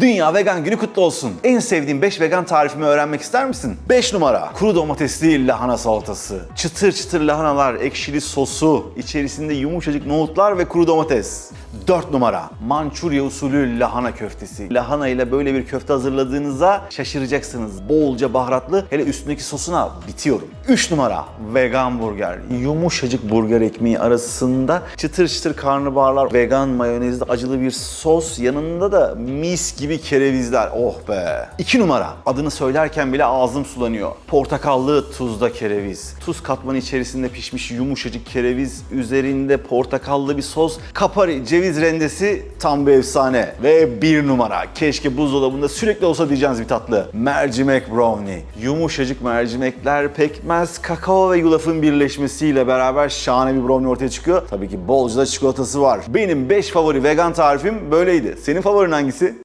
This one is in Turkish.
Dünya Vegan Günü kutlu olsun. En sevdiğin 5 vegan tarifimi öğrenmek ister misin? 5 numara. Kuru domatesli lahana salatası. Çıtır çıtır lahanalar, ekşili sosu, içerisinde yumuşacık nohutlar ve kuru domates. 4 numara. Mançurya usulü lahana köftesi. Lahana ile böyle bir köfte hazırladığınızda şaşıracaksınız. Bolca baharatlı, hele üstündeki sosuna bitiyorum. 3 numara. Vegan burger. Yumuşacık burger ekmeği arasında çıtır çıtır karnabaharlar, vegan mayonezli acılı bir sos, yanında da mis gibi kerevizler. Oh be. 2 numara. Adını söylerken bile ağzım sulanıyor. Portakallı tuzda kereviz. Tuz katmanı içerisinde pişmiş yumuşacık kereviz, üzerinde portakallı bir sos, kapari, ceviz rendesi tam bir efsane. Ve bir numara. Keşke buzdolabında sürekli olsa diyeceğiniz bir tatlı. Mercimek brownie. Yumuşacık mercimekler, pekmez, kakao ve yulafın birleşmesiyle beraber şahane bir brownie ortaya çıkıyor. Tabii ki bolca da çikolatası var. Benim 5 favori vegan tarifim böyleydi. Senin favorin hangisi?